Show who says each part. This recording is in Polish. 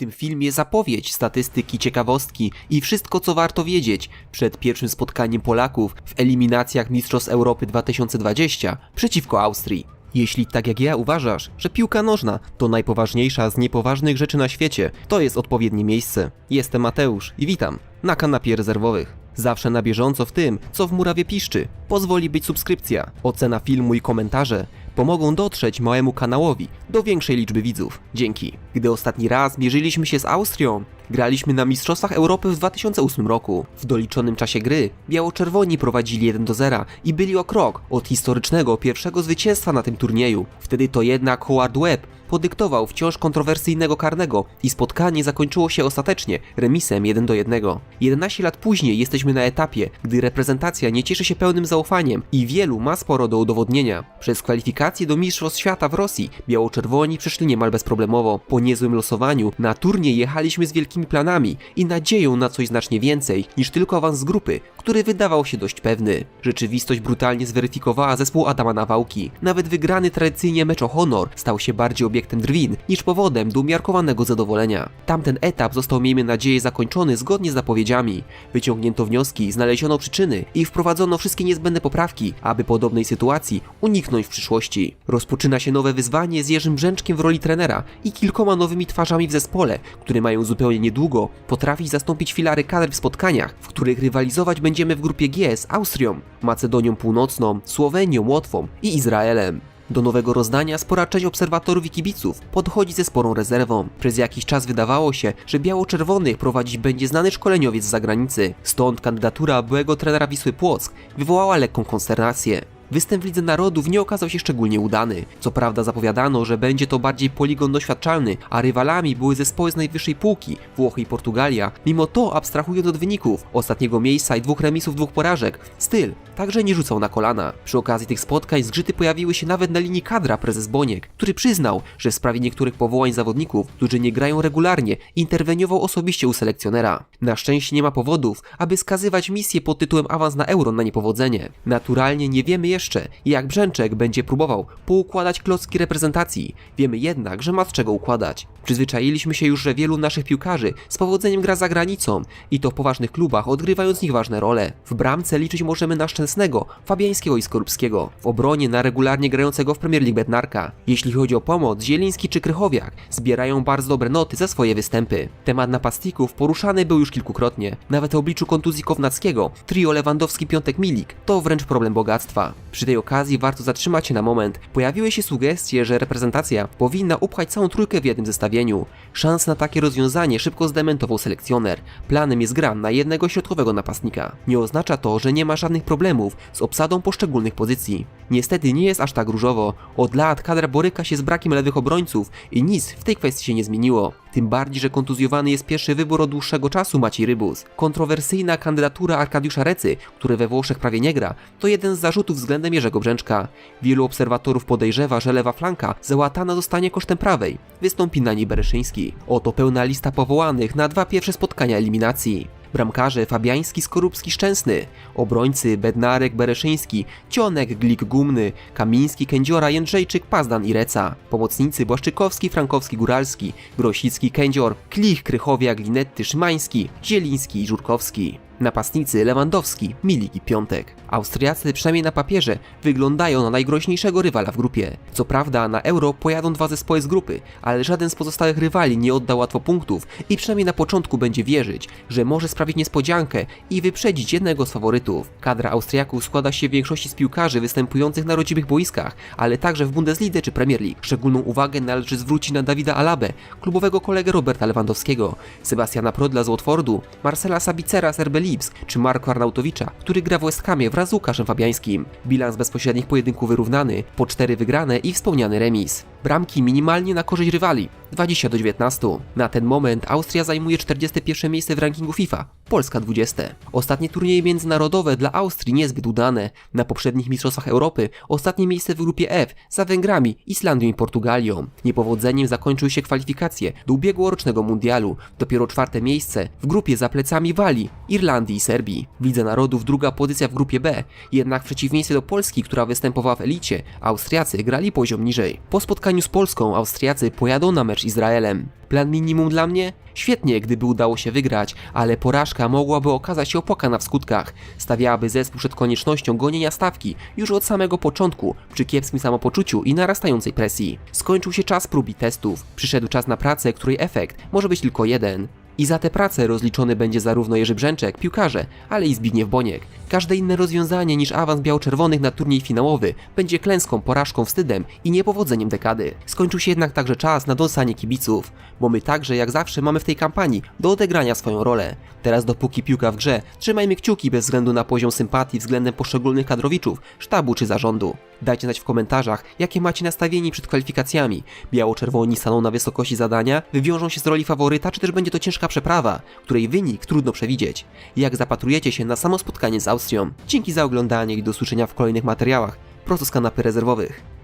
Speaker 1: tym filmie zapowiedź, statystyki, ciekawostki i wszystko co warto wiedzieć przed pierwszym spotkaniem Polaków w eliminacjach Mistrzostw Europy 2020 przeciwko Austrii. Jeśli tak jak ja uważasz, że piłka nożna to najpoważniejsza z niepoważnych rzeczy na świecie, to jest odpowiednie miejsce. Jestem Mateusz i witam na kanapie rezerwowych. Zawsze na bieżąco w tym, co w murawie piszczy. Pozwoli być subskrypcja, ocena filmu i komentarze pomogą dotrzeć małemu kanałowi do większej liczby widzów. Dzięki. Gdy ostatni raz mierzyliśmy się z Austrią, graliśmy na Mistrzostwach Europy w 2008 roku. W doliczonym czasie gry biało-czerwoni prowadzili 1 do 0 i byli o krok od historycznego pierwszego zwycięstwa na tym turnieju. Wtedy to jednak Howard Webb podyktował wciąż kontrowersyjnego karnego i spotkanie zakończyło się ostatecznie remisem 1 do 1. 11 lat później jesteśmy na etapie, gdy reprezentacja nie cieszy się pełnym zaufaniem i wielu ma sporo do udowodnienia. Przez kwalifikacje do Mistrzostw Świata w Rosji biało-czerwoni przeszli niemal bezproblemowo. Po niezłym losowaniu na turniej jechaliśmy z wielkimi planami i nadzieją na coś znacznie więcej niż tylko awans z grupy, który wydawał się dość pewny. Rzeczywistość brutalnie zweryfikowała zespół Adama Nawałki. Nawet wygrany tradycyjnie mecz o honor stał się bardziej obiektem drwin niż powodem do umiarkowanego zadowolenia. Tamten etap został, miejmy nadzieję, zakończony zgodnie z zapowiedziami. Wyciągnięto wnioski, znaleziono przyczyny i wprowadzono wszystkie niezbędne poprawki, aby podobnej sytuacji uniknąć w przyszłości. Rozpoczyna się nowe wyzwanie z Jerzym Brzęczkiem w roli trenera i kilkoma nowymi twarzami w zespole, które mają zupełnie niedługo potrafić zastąpić filary kadr w spotkaniach, w których rywalizować będziemy w grupie G z Austrią, Macedonią Północną, Słowenią, Łotwą i Izraelem. Do nowego rozdania spora część obserwatorów i kibiców podchodzi ze sporą rezerwą. Przez jakiś czas wydawało się, że biało-czerwonych prowadzić będzie znany szkoleniowiec z zagranicy. Stąd kandydatura byłego trenera Wisły Płock wywołała lekką konsternację. Występ w Lidze Narodów nie okazał się szczególnie udany. Co prawda zapowiadano, że będzie to bardziej poligon doświadczalny, a rywalami były zespoły z najwyższej półki, Włochy i Portugalia. Mimo to, abstrahując od wyników, ostatniego miejsca i dwóch remisów, dwóch porażek, styl także nie rzucał na kolana. Przy okazji tych spotkań zgrzyty pojawiły się nawet na linii kadra prezes Boniek, który przyznał, że w sprawie niektórych powołań zawodników, którzy nie grają regularnie, interweniował osobiście u selekcjonera. Na szczęście nie ma powodów, aby skazywać misję pod tytułem awans na euro na niepowodzenie. Naturalnie nie wiemy jeszcze, jak Brzęczek będzie próbował poukładać klocki reprezentacji. Wiemy jednak, że ma z czego układać. Przyzwyczailiśmy się już, że wielu naszych piłkarzy z powodzeniem gra za granicą i to w poważnych klubach, odgrywając w nich ważne role. W bramce liczyć możemy na Szczęsnego, Fabiańskiego i Skorupskiego. W obronie na regularnie grającego w Premier League Bednarka. Jeśli chodzi o pomoc, Zieliński czy Krychowiak zbierają bardzo dobre noty za swoje występy. Temat napastników poruszany był już kilkukrotnie. Nawet w obliczu kontuzji Kownackiego, trio Lewandowski, Piątek, Milik to wręcz problem bogactwa. Przy tej okazji warto zatrzymać się na moment. Pojawiły się sugestie, że reprezentacja powinna upchać całą trójkę w jednym zestawieniu. Szans na takie rozwiązanie szybko zdementował selekcjoner. Planem jest gra na jednego środkowego napastnika. Nie oznacza to, że nie ma żadnych problemów z obsadą poszczególnych pozycji. Niestety nie jest aż tak różowo. Od lat kadra boryka się z brakiem lewych obrońców i nic w tej kwestii się nie zmieniło. Tym bardziej, że kontuzjowany jest pierwszy wybór od dłuższego czasu Maciej Rybus. Kontrowersyjna kandydatura Arkadiusza Recy, który we Włoszech prawie nie gra, to jeden z zarzutów względem Jerzego Brzęczka. Wielu obserwatorów podejrzewa, że lewa flanka załatana zostanie kosztem prawej. Wystąpi na niej Bereszyński. Oto pełna lista powołanych na dwa pierwsze spotkania eliminacji. Bramkarze Fabiański, Skorupski, Szczęsny, obrońcy Bednarek, Bereszyński, Cionek, Glik, Gumny, Kamiński, Kędziora, Jędrzejczyk, Pazdan i Reca, pomocnicy Błaszczykowski, Frankowski, Góralski, Grosicki, Kędzior, Klich, Krychowiak, Linetty, Szymański, Zieliński i Żurkowski. Napastnicy Lewandowski, Milik i Piątek. Austriacy przynajmniej na papierze wyglądają na najgroźniejszego rywala w grupie. Co prawda na Euro pojadą dwa zespoły z grupy, ale żaden z pozostałych rywali nie odda łatwo punktów i przynajmniej na początku będzie wierzyć, że może sprawić niespodziankę i wyprzedzić jednego z faworytów. Kadra Austriaków składa się w większości z piłkarzy występujących na rodzimych boiskach, ale także w Bundeslidze czy Premier League. Szczególną uwagę należy zwrócić na Dawida Alabę, klubowego kolegę Roberta Lewandowskiego, Sebastiana Prodla z Watfordu, Marcela Sabicera z RB Czy Marko Arnautowicza, który gra w West Hamie wraz z Łukaszem Fabiańskim. Bilans bezpośrednich pojedynków wyrównany, po 4 wygrane i wspomniany remis. Bramki minimalnie na korzyść rywali, 20 do 19. Na ten moment Austria zajmuje 41 miejsce w rankingu FIFA, Polska 20. Ostatnie turnieje międzynarodowe dla Austrii niezbyt udane. Na poprzednich Mistrzostwach Europy ostatnie miejsce w grupie F za Węgrami, Islandią i Portugalią. Niepowodzeniem zakończyły się kwalifikacje do ubiegłorocznego mundialu. Dopiero czwarte miejsce w grupie za plecami Walii, Irlandii i Serbii. W Lidze Narodów druga pozycja w grupie B. Jednak w przeciwieństwie do Polski, która występowała w elicie, Austriacy grali poziom niżej. Po spotkaniu spotkaniu z Polską Austriacy pojadą na mecz Izraelem. Plan minimum dla mnie? Świetnie, gdyby udało się wygrać, ale porażka mogłaby okazać się opłakana w skutkach. Stawiałaby zespół przed koniecznością gonienia stawki już od samego początku, przy kiepskim samopoczuciu i narastającej presji. Skończył się czas prób i testów. Przyszedł czas na pracę, której efekt może być tylko jeden. I za tę pracę rozliczony będzie zarówno Jerzy Brzęczek, piłkarze, ale i Zbigniew Boniek. Każde inne rozwiązanie niż awans biało-czerwonych na turniej finałowy będzie klęską, porażką, wstydem i niepowodzeniem dekady. Skończył się jednak także czas na dąsanie kibiców, bo my także jak zawsze mamy w tej kampanii do odegrania swoją rolę. Teraz dopóki piłka w grze, trzymajmy kciuki bez względu na poziom sympatii względem poszczególnych kadrowiczów, sztabu czy zarządu. Dajcie znać w komentarzach, jakie macie nastawienie przed kwalifikacjami. Biało-czerwoni staną na wysokości zadania, wywiążą się z roli faworyta, czy też będzie to ciężka przeprawa, której wynik trudno przewidzieć. Jak zapatrujecie się na samo spotkanie z Austrią? Dzięki za oglądanie i do usłyszenia w kolejnych materiałach, prosto z kanapy rezerwowych.